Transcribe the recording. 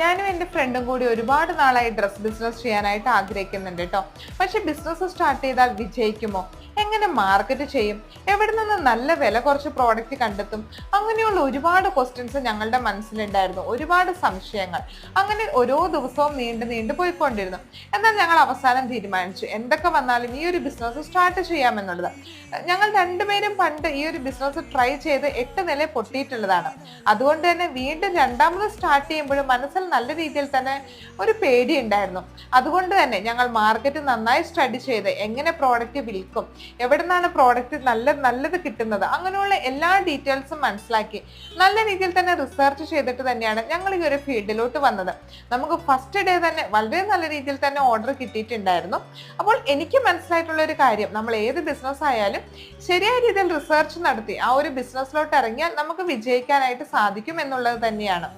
ഞാനും എന്റെ ഫ്രണ്ടും കൂടി ഒരുപാട് നാളായി ഡ്രസ് ബിസിനസ് ചെയ്യാനായിട്ട് ആഗ്രഹിക്കുന്നുണ്ട് കേട്ടോ പക്ഷെ ബിസിനസ് സ്റ്റാർട്ട് ചെയ്താൽ വിജയിക്കുമോ? എങ്ങനെ മാർക്കറ്റ് ചെയ്യും. എവിടെ നിന്ന് നല്ല വില കുറച്ച് പ്രോഡക്റ്റ് കണ്ടെത്തും. അങ്ങനെയുള്ള ഒരുപാട് ക്വസ്റ്റ്യൻസ് ഞങ്ങളുടെ മനസ്സിലുണ്ടായിരുന്നു. ഒരുപാട് സംശയങ്ങൾ. അങ്ങനെ ഓരോ ദിവസവും നീണ്ടു നീണ്ടു പോയിക്കൊണ്ടിരുന്നു. എന്നാൽ ഞങ്ങൾ അവസാനം തീരുമാനിച്ചു. എന്തൊക്കെ വന്നാലും ഈ ഒരു ബിസിനസ് സ്റ്റാർട്ട് ചെയ്യാമെന്നുള്ളത്. ഞങ്ങൾ രണ്ടുപേരും പണ്ട് ഈ ഒരു ബിസിനസ് ട്രൈ ചെയ്ത് എട്ട് നില പൊട്ടിയിട്ടുള്ളതാണ്. അതുകൊണ്ട് തന്നെ വീണ്ടും രണ്ടാമത് സ്റ്റാർട്ട് ചെയ്യുമ്പോഴും മനസ്സിൽ നല്ല രീതിയിൽ തന്നെ ഒരു പേടി ഉണ്ടായിരുന്നു. അതുകൊണ്ട് തന്നെ ഞങ്ങൾ മാർക്കറ്റ് നന്നായി സ്റ്റഡി ചെയ്ത് എങ്ങനെ പ്രോഡക്റ്റ് വിൽക്കും എവിടെ നിന്നാണ് പ്രോഡക്റ്റ് നല്ല നല്ലത് കിട്ടുന്നത്? അങ്ങനെയുള്ള എല്ലാ ഡീറ്റെയിൽസും മനസ്സിലാക്കി. നല്ല രീതിയിൽ തന്നെ റിസർച്ച് ചെയ്തിട്ട് തന്നെയാണ് ഞങ്ങൾ ഈ ഒരു ഫീൽഡിലോട്ട് വന്നത്. നമുക്ക് ഫസ്റ്റ് ഡേ തന്നെ വളരെ നല്ല രീതിയിൽ തന്നെ ഓർഡർ കിട്ടിയിട്ടുണ്ടായിരുന്നു. അപ്പോൾ എനിക്ക് മനസ്സിലായിട്ടുള്ള ഒരു കാര്യം നമ്മൾ ഏത് ബിസിനസ് ആയാലും ശരിയായ രീതിയിൽ റിസർച്ച് നടത്തി ആ ഒരു ബിസിനസ്സിലോട്ട് ഇറങ്ങിയാൽ നമുക്ക് വിജയിക്കാനായിട്ട് സാധിക്കും എന്നുള്ളത് തന്നെയാണ്.